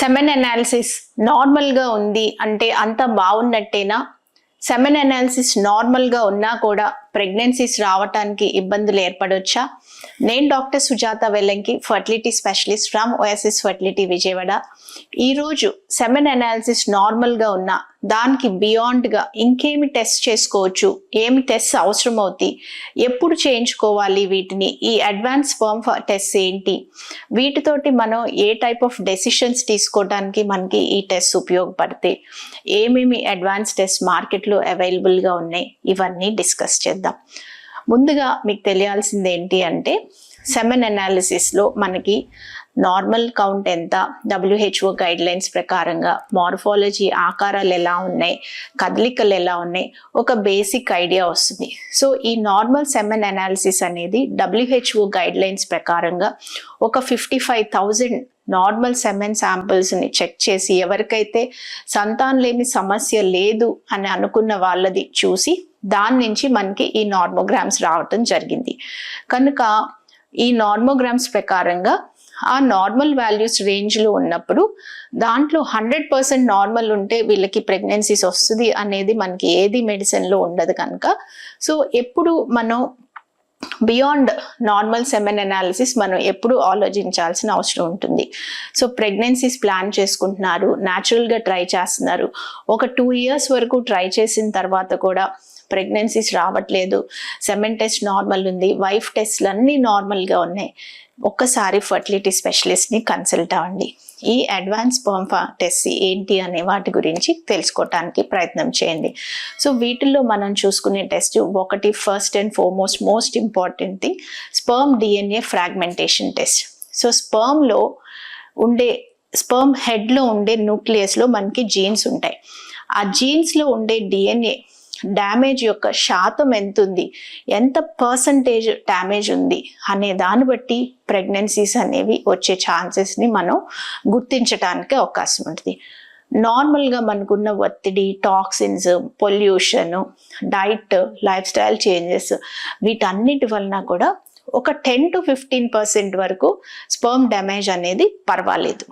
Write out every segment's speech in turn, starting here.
Semen analysis నార్మల్గా ఉంది అంటే అంత బాగున్నట్టేనా? సెమెన్ అనాలిసిస్ నార్మల్గా ఉన్నా కూడా ప్రెగ్నెన్సీస్ రావటానికి ఇబ్బందులు ఏర్పడవచ్చా నేను doctor Sujatha Vellanki fertility specialist from OSS fertility Vijayawada. ఈరోజు సెమెన్ అనాలిసిస్ నార్మల్గా ఉన్న దానికి బియాండ్గా ఇంకేమి టెస్ట్ చేసుకోవచ్చు ఏమి టెస్ట్ అవసరం అవుతాయి ఎప్పుడు చేయించుకోవాలి వీటిని ఈ అడ్వాన్స్ ఫర్మ్ టెస్ట్ ఏంటి వీటితోటి మనం ఏ టైప్ ఆఫ్ డెసిషన్స్ తీసుకోవడానికి మనకి ఈ టెస్ట్ ఉపయోగపడతాయి ఏమేమి అడ్వాన్స్ టెస్ట్ మార్కెట్లో అవైలబుల్గా ఉన్నాయి ఇవన్నీ డిస్కస్ చేద్దాం. ముందుగా మీకు తెలియాల్సింది ఏంటి అంటే సెమెన్ అనాలిసిస్లో మనకి నార్మల్ కౌంట్ ఎంత డబ్ల్యూహెచ్ఓ గైడ్ లైన్స్ ప్రకారంగా మార్ఫాలజీ ఆకారాలు ఎలా ఉన్నాయి కదలికలు ఎలా ఉన్నాయి ఒక బేసిక్ ఐడియా వస్తుంది. సో ఈ నార్మల్ సెమెన్ అనాలిసిస్ అనేది డబ్ల్యూహెచ్ఓ గైడ్ లైన్స్ ప్రకారంగా ఒక fifty five thousand normal semen శాంపిల్స్ని check చేసి ఎవరికైతే సంతానలేమి సమస్య లేదు అని అనుకున్న వాళ్ళది చూసి దాని నుంచి మనకి ఈ నార్మోగ్రామ్స్ రావటం జరిగింది. కనుక ఈ నార్మోగ్రామ్స్ ప్రకారంగా ఆ నార్మల్ వాల్యూస్ రేంజ్లో ఉన్నప్పుడు దాంట్లో హండ్రెడ్ పర్సెంట్ నార్మల్ ఉంటే వీళ్ళకి ప్రెగ్నెన్సీస్ వస్తుంది అనేది మనకి ఏది మెడిసిన్లో ఉండదు కనుక. సో ఎప్పుడు మనం బియాండ్ నార్మల్ సెమెన్ అనాలిసిస్ మనం ఎప్పుడు ఆలోచించాల్సిన అవసరం ఉంటుంది. సో ప్రెగ్నెన్సీస్ ప్లాన్ చేసుకుంటున్నారు న్యాచురల్గా ట్రై చేస్తున్నారు. ఒక టూ ఇయర్స్ వరకు ట్రై చేసిన తర్వాత కూడా ప్రెగ్నెన్సీస్ రావట్లేదు. సెమెన్ టెస్ట్ నార్మల్ ఉంది. వైఫ్ టెస్ట్లు అన్నీ నార్మల్గా ఉన్నాయి. ఒక్కసారి ఫర్టిలిటీ స్పెషలిస్ట్ని కన్సల్ట్ అవ్వండి. ఈ అడ్వాన్స్ పర్మ్ టెస్ట్ ఏంటి అనే వాటి గురించి తెలుసుకోవటానికి ప్రయత్నం చేయండి. సో వీటిల్లో మనం చూసుకునే టెస్ట్ ఒకటి first and foremost most important thing sperm DNA fragmentation test. So స్పర్మ్లో ఉండే స్పర్మ్ హెడ్లో ఉండే న్యూక్లియస్లో మనకి జీన్స్ ఉంటాయి. ఆ జీన్స్లో ఉండే డిఎన్ఏ డ్యామేజ్ యొక్క శాతం ఎంత ఉంది ఎంత పర్సంటేజ్ డ్యామేజ్ ఉంది? అనే దాన్ని బట్టి ప్రెగ్నెన్సీస్ అనేవి వచ్చే ఛాన్సెస్ని మనం గుర్తించడానికి అవకాశం ఉంటుంది. నార్మల్గా మనకున్న ఒత్తిడి toxins pollution diet lifestyle changes వీటన్నిటి వలన కూడా ఒక టెన్ టు ఫిఫ్టీన్ పర్సెంట్ వరకు స్పర్మ్ డ్యామేజ్ అనేది పర్వాలేదు.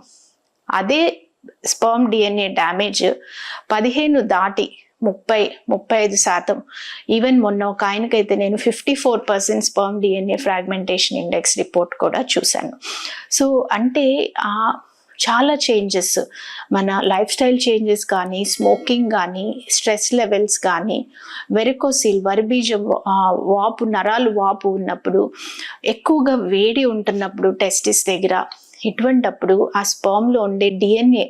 అదే స్పర్మ్ డిఎన్ఏ డ్యామేజ్ పదిహేను దాటి ముప్పై ముప్పై ఐదు శాతం. ఈవెన్ మొన్న ఒక ఆయనకైతే నేను fifty four percent sperm DNA fragmentation index report కూడా చూశాను. సో అంటే ఆ చాలా చేంజెస్. మన లైఫ్ స్టైల్ చేంజెస్ కానీ స్మోకింగ్ కానీ స్ట్రెస్ లెవెల్స్ కానీ వెరకోసిల్ వరిబీజ వాపు నరాలు వాపు ఉన్నప్పుడు ఎక్కువగా వేడి ఉంటున్నప్పుడు టెస్టిస్ దగ్గర ఇటువంటప్పుడు ఆ స్పర్మ్లో ఉండే డిఎన్ఏ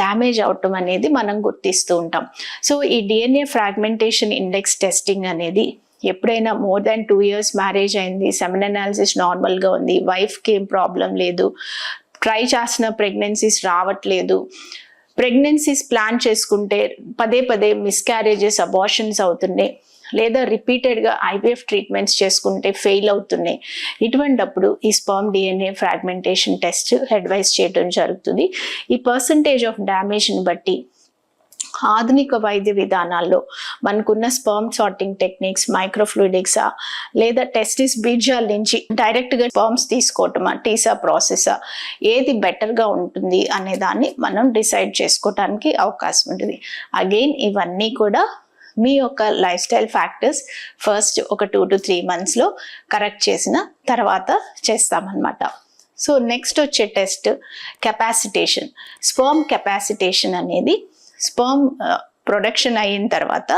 డ్యామేజ్ అవటం అనేది మనం గుర్తిస్తూ ఉంటాం. సో ఈ డిఎన్ఏ ఫ్రాగ్మెంటేషన్ ఇండెక్స్ టెస్టింగ్ అనేది ఎప్పుడైనా more than two years marriage అయింది సెమెన్ అనాలిసిస్ నార్మల్గా ఉంది వైఫ్కి ఏం ప్రాబ్లం లేదు ట్రై చేసిన ప్రెగ్నెన్సీస్ రావట్లేదు ప్రెగ్నెన్సీస్ ప్లాన్ చేసుకుంటే పదే పదే మిస్క్యారేజెస్ అబార్షన్స్ అవుతున్నాయి. లేదా రిపీటెడ్గా ఐవీఎఫ్ ట్రీట్మెంట్స్ చేసుకుంటే ఫెయిల్ అవుతున్నాయి. ఇటువంటప్పుడు ఈ sperm DNA fragmentation test advice చేయడం జరుగుతుంది. ఈ పర్సంటేజ్ ఆఫ్ డ్యామేజ్ని బట్టి ఆధునిక వైద్య విధానాల్లో మనకున్న స్పర్మ్ సార్టింగ్ టెక్నిక్స్ మైక్రోఫ్లూయిడిక్సా లేదా టెస్టిస్ బీజాల నుంచి డైరెక్ట్గా స్పర్మ్స్ తీసుకోవటమా టీసా ప్రాసెసా ఏది బెటర్గా ఉంటుంది అనే దాన్ని మనం డిసైడ్ చేసుకోవటానికి అవకాశం ఉంటుంది. అగైన్ ఇవన్నీ కూడా మీ యొక్క లైఫ్ స్టైల్ ఫ్యాక్టర్స్ ఫస్ట్ ఒక టూ టు త్రీ మంత్స్లో కరెక్ట్ చేసిన తర్వాత చేస్తామన్నమాట. సో నెక్స్ట్ వచ్చే టెస్ట్ కెపాసిటేషన్ స్పర్మ్ కెపాసిటేషన్ అనేది స్పర్మ్ ప్రొడక్షన్ uh, అయిన తర్వాత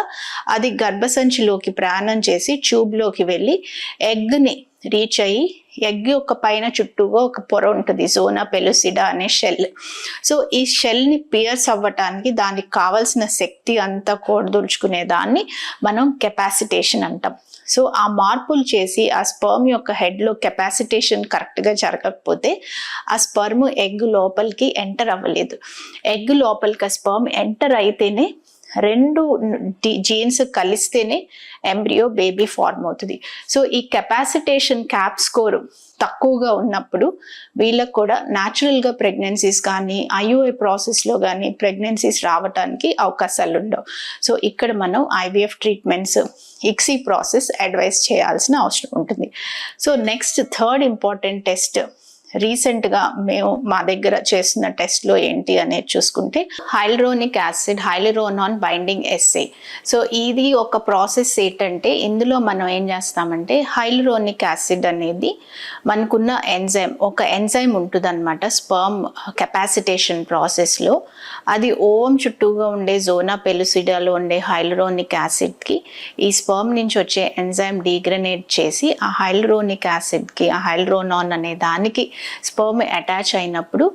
అది గర్భసంచిలోకి ప్రయాణం చేసి ట్యూబ్లోకి వెళ్ళి ఎగ్ని రీచ్ అయ్యి ఎగ్ యొక్క పైన చుట్టూగా ఒక పొర ఉంటుంది జోనా పెలుసిడా అనే షెల్ సో ఈ షెల్ని పియర్స్ అవ్వటానికి దానికి కావలసిన శక్తి అంతా కోడదూర్చుకునే దాన్ని మనం కెపాసిటేషన్ అంటాం. సో ఆ మార్పులు చేసి ఆ స్పర్మ్ యొక్క హెడ్లో కెపాసిటేషన్ కరెక్ట్గా జరగకపోతే ఆ స్పర్మ్ ఎగ్ లోపలికి ఎంటర్ అవ్వలేదు. ఎగ్ లోపలికి ఆ స్పర్మ్ ఎంటర్ అయితేనే రెండు జీన్స్ కలిస్తేనే ఎంబ్రియో బేబీ ఫార్మ్ అవుతుంది. సో ఈ కెపాసిటేషన్ క్యాప్ స్కోర్ తక్కువగా ఉన్నప్పుడు వీళ్ళకు కూడా న్యాచురల్గా ప్రెగ్నెన్సీస్ కానీ ఐయుఐ ప్రాసెస్లో కానీ ప్రెగ్నెన్సీస్ రావడానికి అవకాశాలు ఉండవు. సో ఇక్కడ మనం IVF treatments ICSI process advice చేయాల్సిన అవసరం ఉంటుంది. So next third important test రీసెంట్గా మేము మా దగ్గర చేస్తున్న టెస్ట్లో ఏంటి అనేది చూసుకుంటే hyaluronic acid hyaluronan binding assay so ఇది ఒక ప్రాసెస్ ఏంటంటే ఇందులో మనం ఏం చేస్తామంటే హైలరోనిక్ యాసిడ్ అనేది మనకున్న ఎంజైమ్ ఒక ఎంజైమ్ ఉంటుంది అనమాట స్పర్మ్ కెపాసిటేషన్ ప్రాసెస్లో. అది ఓం చుట్టూగా ఉండే జోనా పెలుసిడాలో ఉండే హైలరోనిక్ యాసిడ్కి ఈ స్పర్మ్ నుంచి వచ్చే ఎంజైమ్ డీగ్రనేట్ చేసి ఆ హైలరోనిక్ యాసిడ్కి ఆ హైలరోనాన్ అనే దానికి స్పర్మ్ అటాచ్ అయినప్పుడు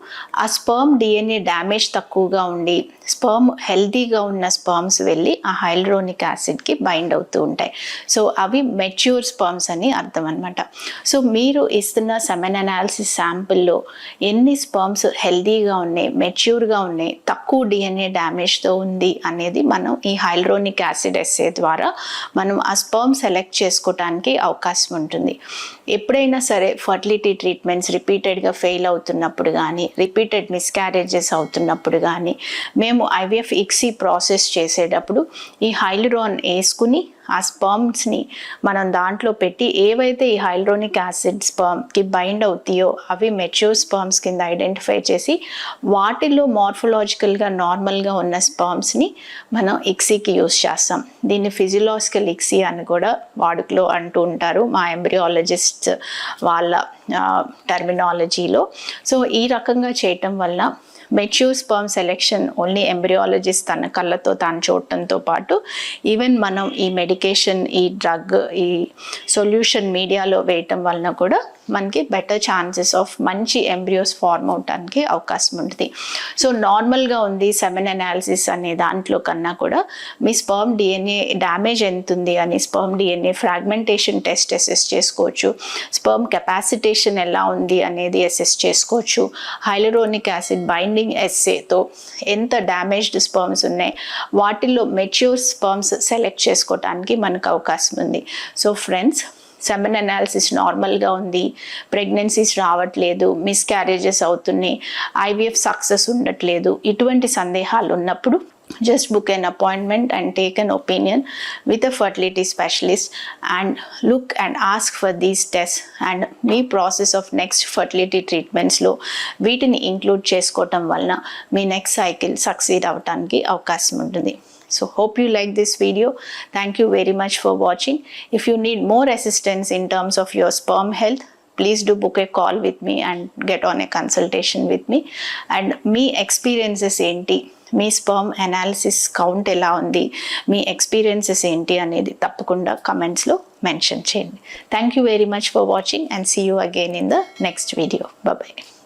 ఆ స్పర్మ్ డిఎన్ఏ డ్యామేజ్ తక్కువగా ఉండి స్పర్మ్ హెల్తీగా ఉన్న స్పర్మ్స్ వెళ్ళి ఆ హైల్రోనిక్ యాసిడ్కి బైండ్ అవుతూ ఉంటాయి. సో అవి మెచ్యూర్ స్పర్మ్స్ అని అర్థం అనమాట సో మీరు ఇస్తున్న సెమెన్ అనాలిసిస్ శాంపుల్లో ఎన్ని స్పర్మ్స్ హెల్తీగా ఉన్నాయి మెచ్యూర్గా ఉన్నాయి తక్కువ డిఎన్ఏ డ్యామేజ్తో ఉంది అనేది మనం ఈ హైల్రోనిక్ యాసిడ్ ఎస్సే ద్వారా మనం ఆ స్పర్మ్ సెలెక్ట్ చేసుకోవటానికి అవకాశం ఉంటుంది. ఎప్పుడైనా సరే ఫర్టిలిటీ ట్రీట్మెంట్స్ రిపీటెడ్గా ఫెయిల్ అవుతున్నప్పుడు కానీ రిపీటెడ్ మిస్క్యారేజెస్ అవుతున్నప్పుడు కానీ మేము ఐవీఎఫ్ ఇక్సీ ప్రాసెస్ చేసేటప్పుడు ఈ హైల్రోన్ వేసుకుని ఆ స్పర్మ్స్ని మనం దాంట్లో పెట్టి ఏవైతే ఈ హైల్రోనిక్ యాసిడ్ స్పర్మ్కి బైండ్ అవుతాయో అవి మెచ్యూర్ స్పర్మ్స్ కింద ఐడెంటిఫై చేసి వాటిల్లో మార్ఫలాజికల్గా నార్మల్గా ఉన్న స్పర్మ్స్ని మనం ఇక్సీకి యూస్ చేస్తాం. దీన్ని ఫిజియలాజికల్ ఇక్సీ అని కూడా వాడుకలో అంటూ ఉంటారు మా ఎంబ్రియాలజిస్ట్ వాళ్ళ టర్మినాలజీలో సో ఈ రకంగా చేయటం వల్ల mature sperm selection only embryologist తన కళ్ళతో తాను చూడటంతో పాటు ఈవెన్ మనం ఈ మెడికేషన్ ఈ డ్రగ్ ఈ సొల్యూషన్ మీడియాలో వేయటం వలన కూడా మనకి బెటర్ ఛాన్సెస్ ఆఫ్ మంచి ఎంబ్రియోస్ ఫార్మ్ అవటానికి అవకాశం ఉంటుంది. సో నార్మల్గా ఉంది సెమెన్ అనాలిసిస్ అనే దాంట్లో కన్నా కూడా మీ స్పర్మ్ డిఎన్ఏ డ్యామేజ్ ఎంత ఉంది అని sperm DNA fragmentation test assess చేసుకోవచ్చు. స్పర్మ్ కెపాసిటేషన్ ఎలా ఉంది అనేది అసెస్ చేసుకోవచ్చు. హైలరోనిక్ యాసిడ్ బైండింగ్ ఎస్ఏతో ఎంత డ్యామేజ్డ్ స్పర్మ్స్ ఉన్నాయి. వాటిల్లో మెచ్యూర్ స్పర్మ్స్ సెలెక్ట్ చేసుకోవటానికి మనకు అవకాశం ఉంది. సో ఫ్రెండ్స్ సెమెన్ అనాలిసిస్ నార్మల్గా ఉంది. ప్రెగ్నెన్సీస్ రావట్లేదు. మిస్క్యారేజెస్ అవుతున్నాయి. ఐవీఎఫ్ సక్సెస్ ఉండట్లేదు. ఇటువంటి సందేహాలు ఉన్నప్పుడు just book an appointment and take an opinion with a fertility specialist and look and ask for these tests and మీ ప్రాసెస్ ఆఫ్ నెక్స్ట్ ఫర్టిలిటీ ట్రీట్మెంట్స్లో వీటిని ఇంక్లూడ్ చేసుకోవటం వలన మీ నెక్స్ట్ సైకిల్ సక్సీడ్ అవటానికి అవకాశం ఉంటుంది. So hope you like this video. Thank you very much for watching. If you need more assistance in terms of your sperm health, please do book a call with me and get on a consultation with me. And మీ experiences ఏంటి మీ sperm analysis count ఎలా ఉంది మీ experiences ఏంటి అనేది తప్పకుండా కమెంట్స్లో mention చేయండి thank you very much for watching and see you again in the next video bye